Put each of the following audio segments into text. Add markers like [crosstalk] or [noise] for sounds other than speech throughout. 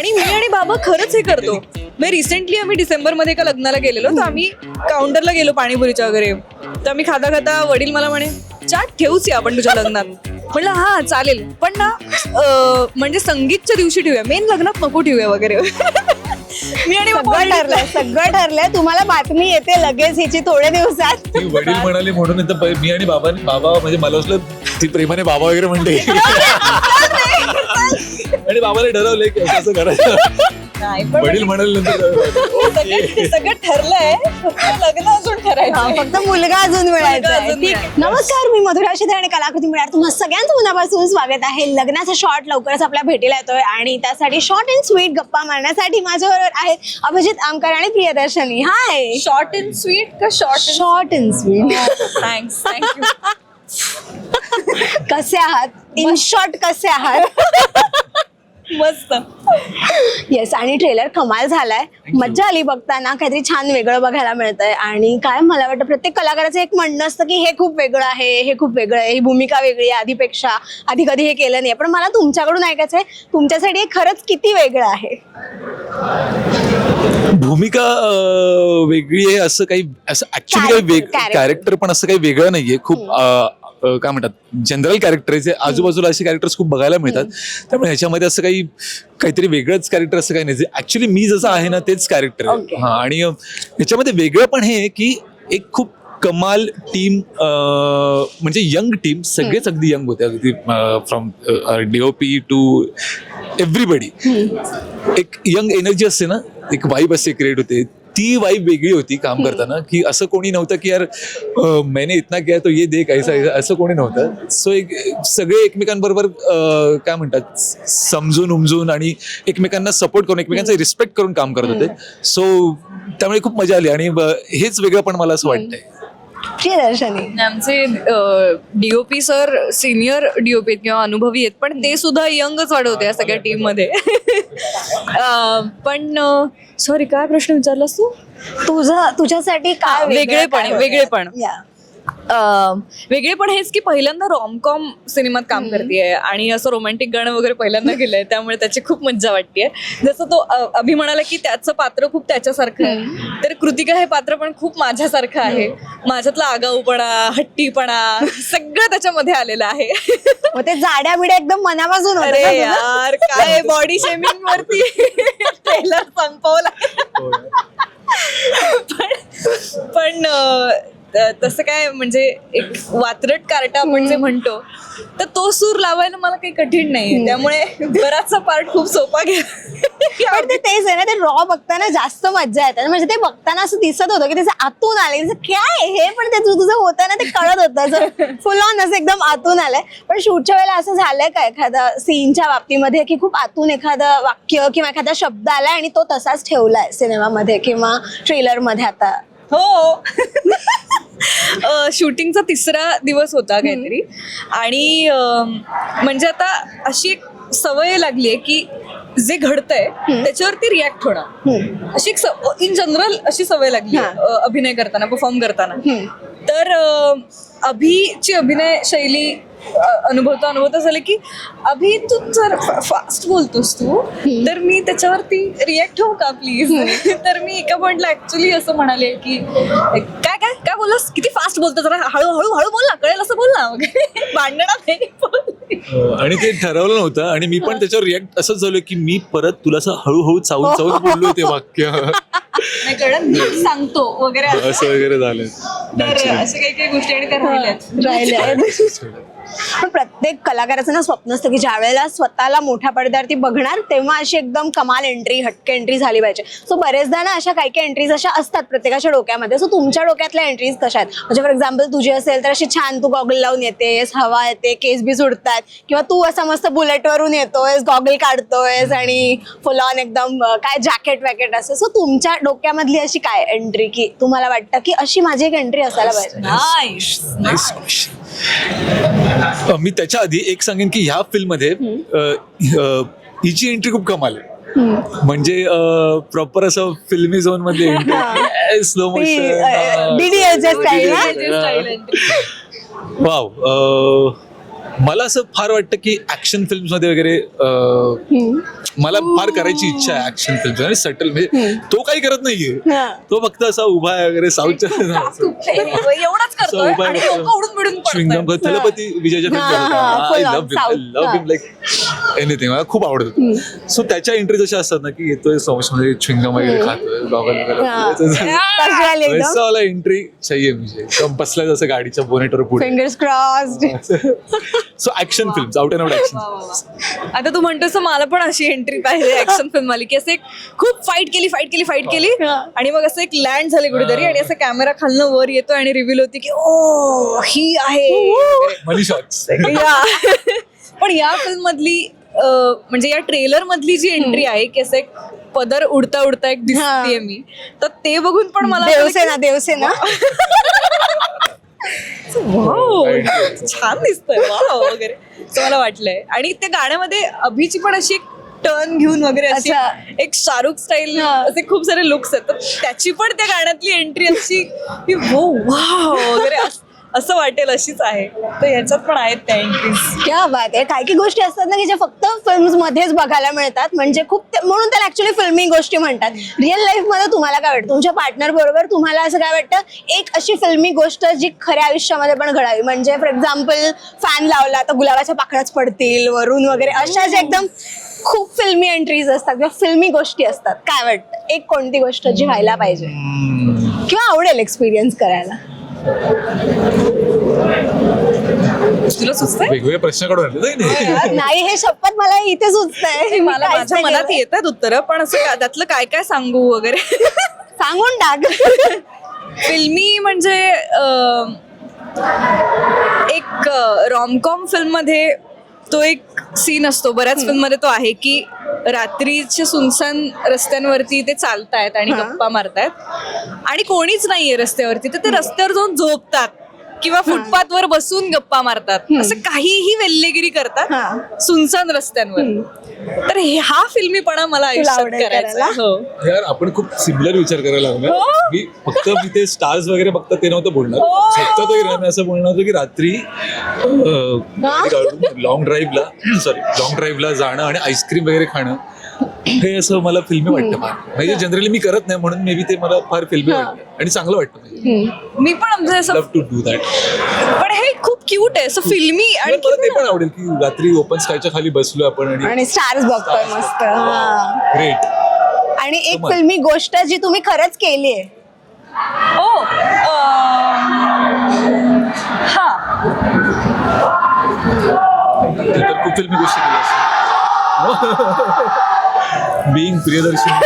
आणि मी आणि बाबा खरंच हे करतो. मी रिसेंटली आम्ही डिसेंबरमध्ये एका लग्नाला गेलेलो तर आम्ही काउंटरला गेलो पाणीपुरीच्या वगैरे. तर आम्ही खाता खाता वडील मला म्हणे चाट ठेवूच या आपण तुझ्या लग्नात. म्हणलं हा चालेल. पण ना अं, म्हणजे संगीतच्या दिवशी ठेवूया. मेन लग्नात नको ठेवूया वगैरे. मी आणि बाबा सगळं ठरलंय सगळं ठरलंय. तुम्हाला बातमी येते लगेच हिची थोड्या दिवसात. ती वडील म्हणाले म्हणून प- मी आणि बाबा बाबा म्हणजे मला असलं ती प्रेमाने बाबा वगैरे म्हणते. [laughs] आणि बाबाला ठरवलंय की असं करायचं. नाही पण वडील म्हणाले नंतर सगळं सगळं ठरलंय. फक्त लग्न अजून हा, ठरायचं फक्त मुलगा अजून मिळायचा आहे. अजून ठीक आहे. नमस्कार मी मधुरा शिधे आणि कलाकृती मिळणार तुम्हाला सगळ्यांचं मनापासून स्वागत आहे. लग्नाचा शॉर्ट लवकरच आपल्या भेटीला येतोय आणि त्यासाठी शॉर्ट अँड स्वीट गप्पा मारण्यासाठी माझ्याबरोबर आहेत अभिजित आमकर आणि Priyadarshani. Hi short and sweet का short short and sweet thanks thank you कसे आहात? इन शॉर्ट कसे आहात? [laughs] मस्त. येस आणि ट्रेलर कमाल झालाय. मज्जा आली बघताना. काहीतरी छान वेगळं बघायला मिळतंय. आणि काय मला वाटतं प्रत्येक कलाकाराचं एक म्हणणं असतं की हे खूप वेगळं आहे हे खूप वेगळं आहे ही भूमिका वेगळी आहे आधीपेक्षा. आधी कधी हे केलं नाही पण मला तुमच्याकडून ऐकायचं आहे तुमच्यासाठी हे खरंच किती वेगळं आहे? भूमिका वेगळी आहे असं काही असं ऍक्च्युली काही. कॅरेक्टर पण असं काही वेगळं नाहीये. खूप काय म्हणतात जनरल कॅरेक्टर आहे. जे आजूबाजूला असे कॅरेक्टर्स खूप बघायला मिळतात. त्यामुळे ह्याच्यामध्ये असं काही काहीतरी वेगळंच कॅरेक्टर असं काही नाही. ऍक्च्युली मी जसं आहे ना तेच कॅरेक्टर आहे. हा आणि ह्याच्यामध्ये वेगळं पण हे आहे की एक खूप कमाल टीम म्हणजे यंग टीम सगळेच अगदी यंग होते. अगदी फ्रॉम डीओपी टू एव्हरीबडी एक यंग एनर्जी असते ना एक वाईब असते क्रिएट होते. ती वाईब वेगळी होती काम करताना की असं कोणी नव्हतं की यार अं, मैंने इतना किया तो ये दे कैसा ऐसा असं कोणी नव्हतं. सो एक सगळे एकमेकांबरोबर अं, काय म्हणतात समजून उमजून आणि एकमेकांना सपोर्ट करून एकमेकांचा रिस्पेक्ट करून काम करत होते. सो त्यामुळे खूप मजा आली आणि हेच वेगळं पण मला असं वाटतंय. प्रियदर्शनी आमचे डीओपी सर सिनियर डीओपी किंवा अनुभवी आहेत पण ते सुद्धा यंगच वाढवते या सगळ्या टीममध्ये. [laughs] पण सॉरी काय प्रश्न विचारलास तू तुझं तुझ्यासाठी काय वेगळं वेगळेपण? वेगळेपण. Yeah. अं, वेगळेपण हेच की पहिल्यांदा रॉमकॉम सिनेमात काम करते आणि असं रोमॅन्टिक गाणं वगैरे पहिल्यांदा केलंय त्यामुळे त्याची खूप मज्जा वाटतेय. जसं तो अभि म्हणाला की त्याचं पात्र खूप त्याच्यासारखं आहे. तर कृतिका हे पात्र पण खूप माझ्यासारखं आहे. माझ्यातला आगाऊपणा हट्टीपणा सगळं त्याच्यामध्ये आलेलं आहे. [laughs] मग ते जाड्या बिड्या एकदम मनापासून होतं अरे? यार काय बॉडी शेमिंग वरती ट्रेलर संपवला. पण पण तसं काय म्हणजे एक वात्रट कार्टा आपण जे म्हणतो तर तो सूर लावायला मला काही कठीण नाही त्यामुळे बराचसा पार्ट खूप सोपा घ्या [laughs] पण ते तेच आहे ना ते रॉ बघताना जास्त मज्जा येते म्हणजे ते बघताना असं दिसत होतं की त्याचं आतून आले काय हे पण ते तुझं तुझं होतं ना ते कळत होतं. फुल ऑन [laughs] असं एकदम आतून आलंय. पण शूटच्या वेळेला असं झालंय का एखादा सीनच्या बाबतीमध्ये की खूप आतून एखादं वाक्य किंवा एखादा शब्द आलाय आणि तो तसाच ठेवलाय सिनेमामध्ये किंवा ट्रेलरमध्ये आता? हो. [laughs] शूटिंगचा तिसरा दिवस होता काहीतरी. आणि म्हणजे आता अशी एक सवय लागली आहे की जे घडतंय त्याच्यावरती रिॲक्ट होणं. अशी एक इन जनरल अशी सवय लागली अभिनय करताना परफॉर्म करताना. तर अभिची अभिनय शैली अनुभवता अनुभवता झालं की अभि तू जर फास्ट बोलतोस तू तर मी त्याच्यावरती रिॲक्ट होऊ का प्लीज [laughs] तर मी एका पॉइंटला ऍक्च्युली असं म्हणाले की काय काय काय बोललास? किती फास्ट बोलतो जरा हळू हळू हळू बोल ना कळेल असं बोल ना. [laughs] वगैरे भांडणा नाही आणि ते ठरवलं नव्हतं आणि मी पण त्याच्यावर रिॲक्ट असंच झालो की मी परत तुला असं हळूहळू चावून चावून बोललो ते वाक्य. [laughs] नाही कळत नीट सांगतो वगैरे असं. वगैरे झालं. तर अशा काही काही गोष्टी आणि त्या राहिल्यात. राहिले पण प्रत्येक कलाकाराचं ना स्वप्न असतं की ज्या वेळेला स्वतःला मोठ्या पडद्यावरती बघणार तेव्हा अशी एकदम कमाल एंट्री हटके एंट्री झाली पाहिजे. सो बरेचदा ना अशा काही काही एंट्रीज अशा असतात प्रत्येकाच्या डोक्यामध्ये. सो तुमच्या डोक्यातल्या एंट्रीज कशा आहेत? म्हणजे फॉर एक्झाम्पल तुझी असेल तर अशी छान तू गॉगल लावून येतेस हवा येते केस बी सुटतात किंवा तू असा मस्त बुलेटवरून येतोयस गॉगल काढतोयस आणि फुल ऑन एकदम काय जॅकेट वॅकेट असं. सो तुमच्या डोक्यामधली अशी काय एंट्री की तुम्हाला वाटतं की अशी माझी एक एंट्री असायला पाहिजे? मी त्याच्या आधी एक सांगेन की ह्या फिल्ममध्ये हिची एंट्री खूप कमाल आहे. म्हणजे प्रॉपर असं फिल्मी झोनमध्ये [laughs] एंट्री स्लो ती, अं, DDLJ style ना? वाव [laughs] मला असं फार वाटतं की ऍक्शन फिल्म्समध्ये वगैरे मला फार करायची इच्छा आहे ऍक्शन फिल्म आणि सटल म्हणजे तो काही करत नाहीये. तो फक्त असा उभा आहे वगैरे साऊथच्या [laughs] श्विंगम थलपती विजयच्या on, south, love like anything मला खूप आवडत सो त्याच्या एंट्रीज अशा असतात ना की येतोय समोर मध्ये च्विंगम वगैरे खातोय गॉगल हा. वगैरे कशी आली एकदम. वैसा वाला एंट्री चाहिए मुझे. एकदम बसलाय जसं गाडीच्या बोनेटवर पुढे. Fingers crossed so action film out and out action आता तू म्हणतोस मला पण अशी एंट्री पाहिजे ऍक्शन फिल्म आली की असं एक खूप फाईट केली फाईट केली फाईट केली. हा. आणि मग असं एक लँड झाले कुठेतरी आणि असं कॅमेरा खालनं वर येतो आणि रिव्हील होती की ओ ही आहे. मनी शॉट्स [laughs] या. पण या फिल्म मधली म्हणजे या ट्रेलर मधली जी एंट्री आहे की असं एक पदर उडता उडता एक दिसतीये मी तर ते बघून पण मला देवसेना देवसेना. छान दिसतंय वगैरे. मला वाटलंय. आणि त्या गाण्यामध्ये अभिची पण अशी एक टर्न घेऊन वगैरे अशी. एक शाहरुख स्टाईल हा. असे खूप सारे लुक्स आहेत. तर त्याची पण त्या गाण्यातली एंट्री अशी की वो वाव वगैरे अस- वाटेल अशीच आहे. तर ह्याच्यात पण आहेत त्या एंट्रीज क्या बात आहे. काही काही गोष्टी असतात ना की ज्या फक्त फिल्म्स मध्येच बघायला मिळतात. म्हणजे खूप ते- म्हणून त्याला ऍक्च्युली फिल्मी गोष्टी म्हणतात. रिअल लाईफमध्ये तुम्हाला काय वाटतं? तुमच्या पार्टनर बरोबर तुम्हाला असं काय वाटतं? एक अशी फिल्मी गोष्ट जी खऱ्या आयुष्यामध्ये पण घडावी. म्हणजे फॉर एक्झाम्पल फॅन लावला तर गुलाबाच्या पाकळ्याच पडतील वरून वगैरे अशा ज्या एकदम खूप फिल्मी एंट्रीज असतात किंवा फिल्मी गोष्टी असतात. काय वाटतं? एक कोणती गोष्ट जी व्हायला पाहिजे? किंवा आवडेल एक्सपिरियन्स करायला? तुला सुचतंय? वेगवेगळे प्रश्न काढून आणले नाही, हे शपथ मला इथे सुचतंय. मला माझ्या मनात येत आहेत उत्तरं पण असं त्यातलं काय काय सांगू वगैरे? सांगून टाक. फिल्मी म्हणजे अं, एक रॉमकॉम फिल्ममध्ये तो एक सीन असतो बऱ्याच फिल्ममध्ये तो आहे की रात्रीच्या सुनसान रस्त्यांवरती ते चालतायत आणि. गप्पा मारतायत. आणि कोणीच नाहीये रस्त्यावरती तर ते रस्त्यावर जाऊन झोपतात. किंवा फुटपाथ वर बसून गप्पा मारतात. असं काहीही वेल्लेगिरी हा. करतात सुनसान रस्त्यांवर. तर हे- फिल्मीपणा मला आयुष्यात करायचा? हो. यार आपण खूप सिमिलर विचार करायला लागलो हो. मी फक्त मी ते स्टार्स वगैरे बघता ते नव्हतं बोलणार. हो. फक्त वगैरे मी असं बोलणार होतो की रात्री लॉंग ड्राईव्हला सॉरी लॉंग ड्राईव्हला जाणं आणि आईस्क्रीम वगैरे खाणं. हे असं मला फिल्मी वाटतं फार. म्हणजे जनरली मी करत नाही म्हणून मे बी ते मला फार फिल्मी वाटतं. आणि चांगलं वाटतं मी पण म्हणजे असं लव्ह टू डू दॅट पण हे खूप क्यूट आहे असं फिल्मी आणि मला ते पण आवडेल की रात्री ओपन स्कायच्या खाली बसलो आपण आणि आणि स्टार्स बघतोय मस्त हा. ग्रेट आणि एक. फिल्मी गोष्ट जी तुम्ही खरंच केली आहे ओ हा. तर खूप फिल्मी गोष्टी केल्या बिईंग प्रियदर्शन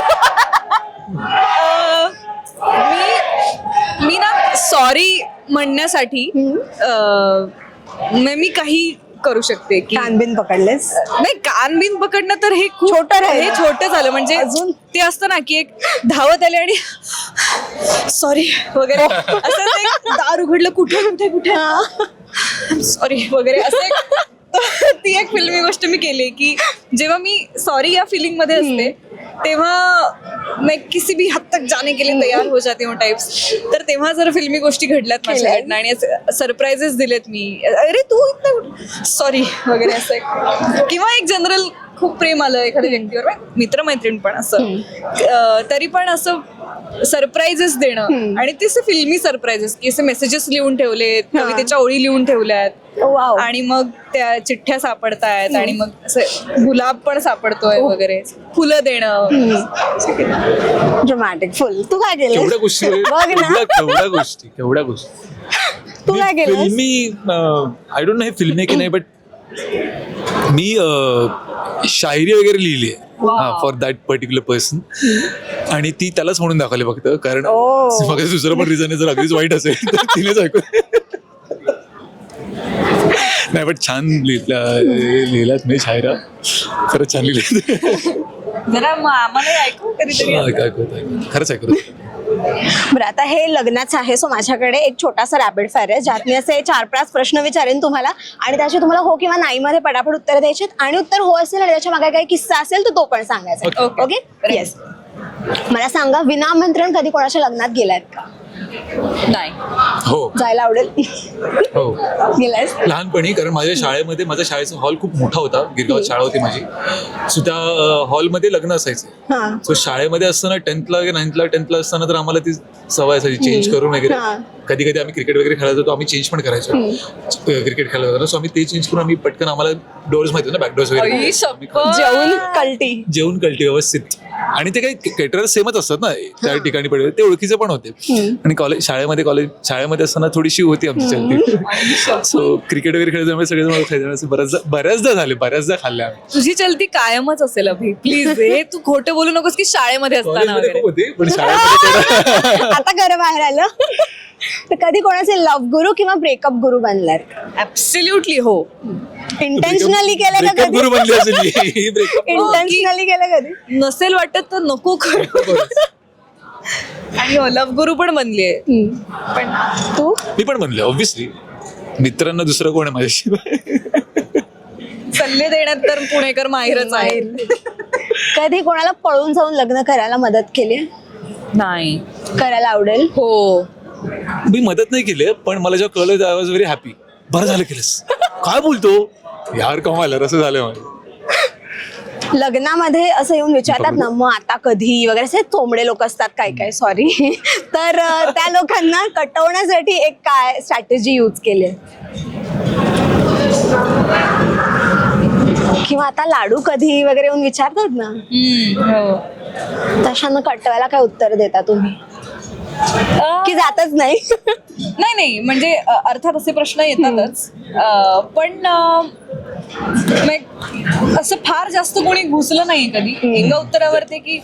मी मी ना सॉरी म्हणण्यासाठी अं, म- मी काही करू शकते की कानबिन पकडलेस? नाही कान बिन पकडणं तर हे खूप छोटं. हे छोटं झालं म्हणजे अजून? ते असतं ना की एक धावत आले आणि सॉरी वगैरे. असं दार उघडलं कुठे कुठे कुठे? सॉरी वगैरे. असं एक ती एक फिल्मी गोष्ट मी केली की जेव्हा मी सॉरी या फिलिंगमध्ये असते तेव्हा मैं किसी भी हद तक जाने के लिए तयार हो जाती हूँ टाइप्स तर तेव्हा जर फिल्मी गोष्टी घडल्यात माझ्याकडनं आणि सरप्राईजेस दिलेत मी अरे तू सॉरी वगैरे असं किंवा एक जनरल खूप प्रेम आलं एखाद्या व्यक्तीवर. मित्रमैत्रीण पण असं. तरी पण असं सरप्राईजेस देणं. आणि ते फिल्मी सरप्राईजेस की असे मेसेजेस लिहून ठेवलेत कवितेच्या ओळी लिहून ठेवल्यात. वाव आणि मग त्या चिठ्ठ्या सापडतायत आणि मग असं गुलाब पण सापडतोय वगैरे. फुलं देणं. ड्रामॅटिक फुल. तू काय केलं गोष्टी बघ ना. केवढ्या गोष्टी केवढ्या गोष्टी. [laughs] तू काय केलंस? फिल्मी आय डोंट नो हे फिल्मी की नाही बट मी शायरी वगैरे लिहिली आहे. हा फॉर दॅट पर्टिक्युलर पर्सन आणि ती त्यालाच म्हणून दाखवली फक्त कारण Oh. मग दुसरं पण रिझन आहे जर अगदीच वाईट असेल तर तिनेच ऐकू नाही बट छान लिहिल्या लिहिल्यात मी शायरा. खरंच छान लिहिले जरा मग ऐकू कधीतरी खरंच ऐकत बरं आता हे लग्नाचं आहे. सो माझ्याकडे एक छोटासा रॅपिड फायर आहे. ज्यात मी असे चार पाच प्रश्न विचारेन तुम्हाला. आणि त्याचे तुम्हाला हो किंवा नाही मध्ये पटापट उत्तर द्यायचे आणि उत्तर हो असेल आणि त्याच्यामागे काही किस्सा असेल तर तो पण सांगायचा. ओके. येस मला सांगा विनामंत्रण कधी कोणाच्या लग्नात गेलायत का? नाही. हो. जायला आवडेल. हो. गेलायस? लहानपणी कारण माझ्या शाळेमध्ये माझ्या शाळेचा हॉल खूप मोठा होता. गिरगावात शाळा होती माझी. सो त्या हॉलमध्ये लग्न असायचं. हा. सो शाळेमध्ये असताना टेन्थला की नाईन्थला टेन्थला असताना तर आम्हाला ती सवय असायची चेंज करून वगैरे. हा. कधी कधी आम्ही क्रिकेट वगैरे खेळायचो तो आम्ही चेंज पण करायचो. क्रिकेट खेळायला जाताना. सो आम्ही ते चेंज करून आम्ही पटकन आम्हाला डोअर्स माहिती होते ना बॅक डोअर्स आई वगैरे. जेवून कल्टी. जेवण कळते व्यवस्थित. आणि ते काही केटर सेमच असतात ना त्या ठिकाणी पडले ते ओळखीचे पण होते. आणि कॉलेज शाळेमध्ये कॉलेज शाळेमध्ये असताना थोडीशी होती आमची चलती. [laughs] सो क्रिकेट वगैरे खेळल्यामुळे सगळेजण असं बऱ्याचदा बऱ्याचदा झाले बऱ्याचदा खाल्ले आम्ही. तुझी चलती कायमच असेल अभि. प्लीज [laughs] हे तू खोटं बोलू नकोस की शाळेमध्ये असताना होते पण शाळेमध्ये [laughs] आता घर बाहेर आलं. तर कधी कोणाचे लव्ह गुरु किंवा ब्रेकअप गुरु बनलात? ऍब्सल्युटली हो. इंटेन्शनली केलं का कधी? गुरु बनली असेल ही. इंटेन्शनली केलं कधी? नसेल वाटत तर नको करू. आणि लव गुरु पण हम्म. पण तू? मी पण म्हणले ऑब्व्हियसली मित्रांना दुसरं कोण आहे माझ्याशिवाय? सल्ले देण्यात तर पुणेकर माहिरच आहे. कधी कोणाला पळून जाऊन लग्न करायला मदत केली? नाही. करायला आवडेल? हो. मी मदत नाही केली पण मला जेव्हा कळलं आय वॉज व्हेरी हॅपी बरं झालं केलंस. काय बोलतो? यार कमाल असं झालं मला लग्नामध्ये असं येऊन विचारतात ना मग आता कधी? वगैरे असे चोंबडे लोक असतात काय काय सॉरी [laughs] तर त्या लोकांना कटवण्यासाठी एक काय स्ट्रॅटेजी यूज केली? किंवा आता लाडू कधी वगैरे येऊन विचारतात ना? हो. तशांना कटवायला काय उत्तर देता तुम्ही? की जातच नाही. नाही नाही म्हणजे अर्थात असे प्रश्न येतातच. पण असं फार जास्त कोणी घुसलं नाही कधी. एका उत्तरावर ते की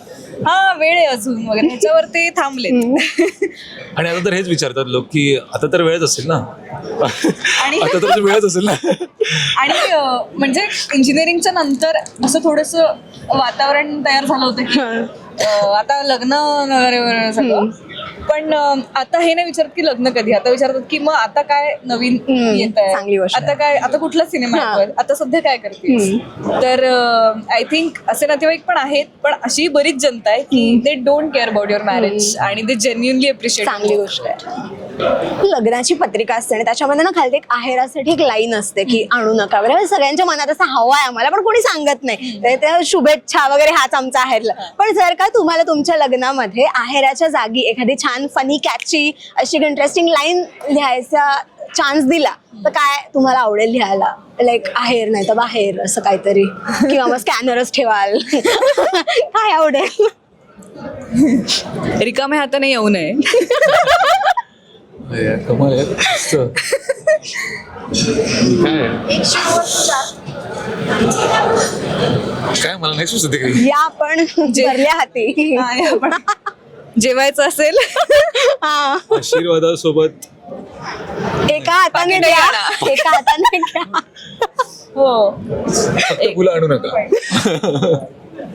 हा वेळ आहे अजून वगैरे. ह्याच्यावर ते थांबलेत आणि आता तर हेच विचारतात लोक की आता तर वेळच असेल ना? आणि- आता तर वेळच असेल ना? आणि म्हणजे इंजिनिअरिंगच्या नंतर असं थोडस वातावरण तयार झालं होतं आता लग्न वगैरे सगळं. पण आता हे नाही विचारत की लग्न कधी. आता विचारतात की मग आता काय नवीन येत गोष्ट आता काय आता कुठला सिनेमा? आता सध्या काय करते तर आय थिंक असे नातेवाईक पण आहेत पण अशी बरीच जनता आहे की they don't care about your marriage आणि ते जेन्युनली अप्रिशिएट चांगली गोष्ट आहे. लग्नाची पत्रिका असते आणि त्याच्यामध्ये ना खाली एक आहेरासाठी एक लाईन असते की आणू नका वगैरे. सगळ्यांच्या मनात असं हवा आहे आम्हाला पण कोणी सांगत नाही. तर त्या शुभेच्छा वगैरे हाच आमचा आहेरला पण जर का तुम्हाला तुमच्या लग्नामध्ये आहेराच्या जागी एखादी छान फनी कॅची अशी इंटरेस्टिंग लाईन लिहायचा चान्स दिला तर काय तुम्हाला आवडेल लिहायला? लाईक आहेर नाही तर बाहेर असं काहीतरी. किंवा मग स्कॅनरच ठेवाल. [laughs] काय आवडेल? रिकाम्या हाताने येऊ नये. [laughs] कमाल आहे. [laughs] काय? काय मला नाही सुचत आहे काही या पण भरल्या हाती. जेवायचं असेल. हा. आशीर्वादासोबत. एका हाताने आणा. एका हाताने घ्या हो. फक्त फुलं आणू नका.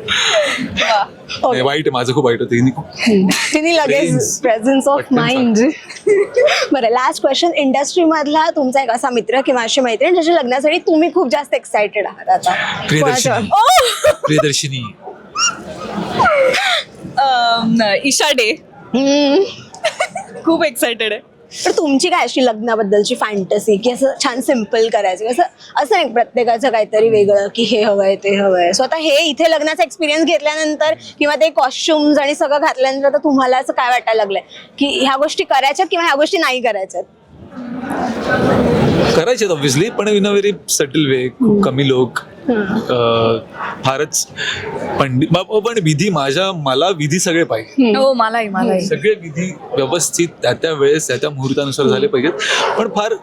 नाही, वाईट आहे माझं खूप वाईट होतं. हिने खूप [laughs] तिने लगेच Brains. प्रेझेन्स ऑफ माइंड बरं लास्ट क्वेश्चन इंडस्ट्री मधला तुमचा एक असा मित्र किंवा अशी मैत्रीण ज्याच्या लग्नासाठी तुम्ही खूप जास्त एक्साइटेड आहात आता? प्रियदर्शिनी. कोणाच्या- प्रियदर्शिनी. [laughs] अम, ईशा डे. हम्म. [laughs] खूप एक्सायटेड आहे. तर तुमची काय अशी लग्नाबद्दलची फॅन्टसी की असं छान सिंपल करायचं? असं असं नाही प्रत्येकाचं काहीतरी वेगळं की हे हवंय ते हवंय. सो आता हे इथे लग्नाचा एक्सपिरियन्स घेतल्यानंतर किंवा ते कॉस्ट्युम्स आणि सगळं घातल्यानंतर आता तुम्हाला असं काय वाटायला लागलंय? की ह्या गोष्टी करायच्यात किंवा ह्या गोष्टी नाही करायच्यात? करायचे ऑब्व्हियसली पण in a very subtle way कमी लोक फारच पंडित पण विधी माझ्या मला विधी सगळे पाहिजे. हो मलाही मलाही. सगळे विधी व्यवस्थित त्या त्या वेळेस त्या त्या मुहूर्तानुसार झाले पाहिजेत. पण फार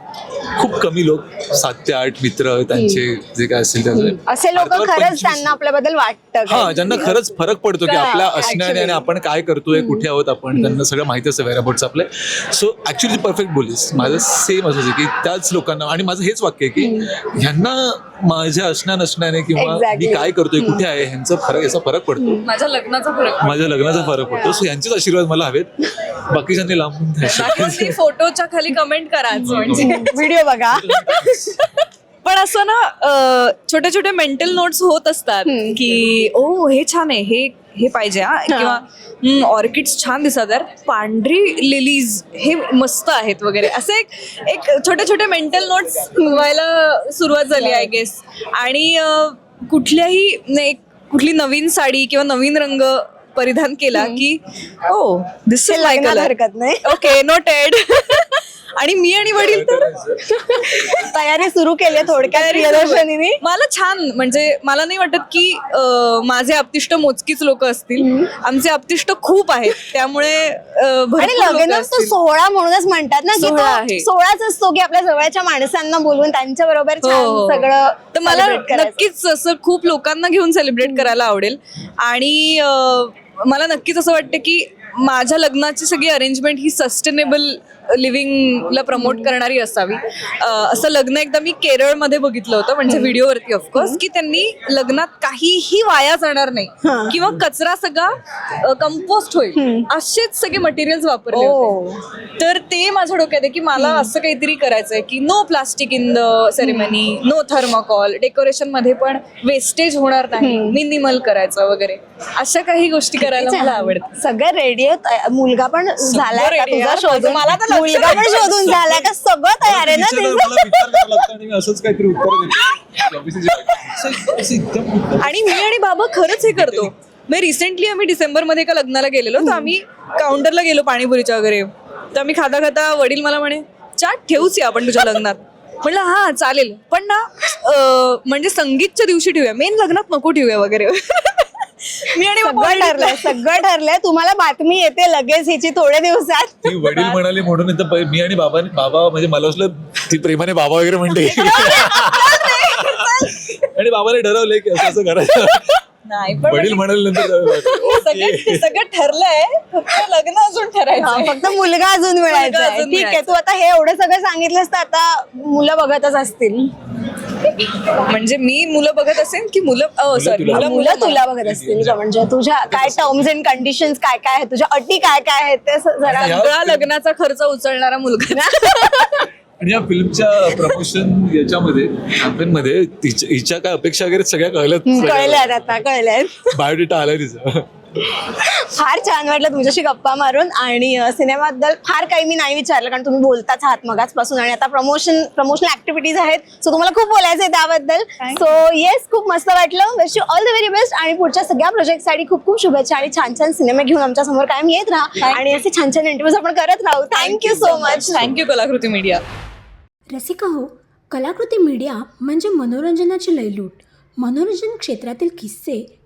खूप कमी लोक सात ते आठ मित्र त्यांचे जे काय असेल त्याचे. असे लोक खरंच त्यांना आपल्याबद्दल वाटतं हा. ज्यांना खरंच फरक पडतो की आपल्या असण्याने आणि. आपण काय करतोय कुठे आहोत आपण त्यांना सगळं माहिती असतं वेराबोट्स आपले. सो ऍक्च्युली परफेक्ट बोलीस. माझं सेम असं की त्याच लोकांना आणि माझं हेच वाक्य आहे की ह्यांना माझ्या असण्या नसण्याने किंवा. मी काय करतोय कुठे आहे ह्यांचा फरक याचा फरक पडतो. माझ्या लग्नाचा फरक माझ्या लग्नाचा फरक पडतो. सो यांचेच आशीर्वाद मला हवेत. बाकीच्यांनी लांबून [laughs] फोटोच्या खाली कमेंट कराच म्हणजे. व्हिडिओ बघा. पण असं ना छोटे छोटे मेंटल नोट्स होत असतात की ओ हे छान आहे हे हे पाहिजे हा. किंवा ऑर्किड्स छान दिसतात यार पांढरी लिलीज हे मस्त आहेत वगैरे. असे एक एक छोटे छोटे मेंटल नोट्स व्हायला सुरुवात झाली आय गेस आणि कुठल्याही एक कुठली नवीन साडी किंवा नवीन रंग परिधान केला की ओ दिस हरकत नाही. [laughs] ओके नोटेड [laughs] आणि मी आणि वडील तर [laughs] तयारी सुरू केली आहे थोडक्यात प्रियदर्शनीने. मला छान म्हणजे मला नाही वाटत की अं, माझे आपतिष्ट मोजकीच लोक असतील. आमचे आपतिष्ट खूप आहेत. त्यामुळे अं, भरपूर आणि लोकं लग्न तो असतील. सोहळा म्हणूनच म्हणतात ना की सोहळा तो आहे. सोहळाच असतो की आपल्या जवळच्या माणसांना बोलवून त्यांच्या बरोबर हो, हो. सगळं तर मला celebrate करायचं. नक्कीच असं खूप लोकांना घेऊन सेलिब्रेट करायला आवडेल. आणि अं, मला नक्कीच असं वाटतं की माझ्या लग्नाची सगळी अरेंजमेंट ही सस्टेनेबल लिव्हिंगला प्रमोट करणारी असावी. असं लग्न एकदा मी केरळमध्ये बघितलं होतं म्हणजे व्हिडिओवरती ऑफकोर्स की त्यांनी लग्नात काहीही वाया जाणार नाही. किंवा कचरा सगळा कंपोस्ट होईल. असेच सगळे मटेरियल्स वापरले होते. तर ते माझ्या डोक्यात आहे की मला असं काहीतरी करायचंय की no plastic in the ceremony no thermocol डेकोरेशनमध्ये पण वेस्टेज होणार नाही. मिनिमल करायचं वगैरे. अशा काही गोष्टी करायला मला आवडतं सगळं रेडिओ मुलगा पण झालाय का ready तुझा आहे. शोधून? मला तर मुलगा पण. शोधून झालाय का? सगळं तयार आहे ना विचार- तुझं? मला विचार करावा लागतो आणि मी असंच काहीतरी उत्तर देतो Obviously जे- असं- असं एकदम उत्तर. आणि मी आणि बाबा खरंच हे करतो. मी रिसेंटली आम्ही डिसेंबरमध्ये एका लग्नाला गेलेलो तर आम्ही काउंटरला गेलो पाणीपुरीच्या वगैरे. तर आम्ही खाता खाता वडील मला म्हणे चाट ठेवूच या आपण तुझ्या लग्नात. म्हणलं हा चालेल. पण ना अं, म्हणजे संगीतच्या दिवशी ठेवूया. मेन लग्नात नको ठेवूया वगैरे. [laughs] मी आणि बाबा सगळं ठरलंय सगळं ठरलंय. तुम्हाला बातमी येते लगेच हिची थोड्या दिवसात. ती वडील म्हणाले म्हणून इथं प- मी आणि बाबा बाबा म्हणजे मला वाटलं ती प्रेमाने बाबा वगैरे म्हणते. [laughs] आणि बाबाने ठरवलंय की असं असं करायचं. नाही पण वडील म्हणाले नंतर सगळं सगळं ठरलंय. फक्त लग्न अजून हा, ठरायचं फक्त मुलगा अजून मिळायचा आहे. अजून ठीक आहे मिळायचा. तू आता हे एवढं सगळं सांगितलंस तर आता मुलं बघतच असतील. म्हणजे मी मुलं बघत असेल की मुलं सॉरी मुलं मुलं तुला बघत असतील. का म्हणजे तुझ्या काय टर्म्स अँड कंडिशन्स काय काय आहेत? तुझ्या अटी काय काय आहेत? ते जरा सगळा लग्नाचा खर्च उचलणारा मुलगा. [laughs] आणि या फिल्मच्या प्रमोशन याच्यामध्ये कॅम्पेन मध्ये तिच्या हिच्या काय अपेक्षा वगैरे सगळ्या कळल्यात. कळल्यात आता कळल्यात. बायोडेटा आलाय तिचा. फार छान वाटलं तुमच्याशी गप्पा मारून. आणि सिनेमाबद्दल फार काही मी नाही विचारलं कारण तुम्ही बोलताच आहात मगाचपासून. आणि आता प्रमोशन प्रमोशनल ऍक्टिव्हिटीज आहेत. सो तुम्हाला खूप बोलायचं आहे त्याबद्दल सो येस खूप मस्त वाटलं. Wish you all the very best आणि पुढच्या सगळ्या प्रोजेक्टसाठी खूप खूप शुभेच्छा आणि छान छान सिनेमे घेऊन आमच्यासमोर कायम येत राहा. आणि असे छान छान इंटरव्ह्यूज आपण करत राहू. Thank you so much thank you Kalakruti media Rasika हो कलाकृती मीडिया म्हणजे मनोरंजनाची लयलूट. मनोरंजन क्षेत्रातील किस्से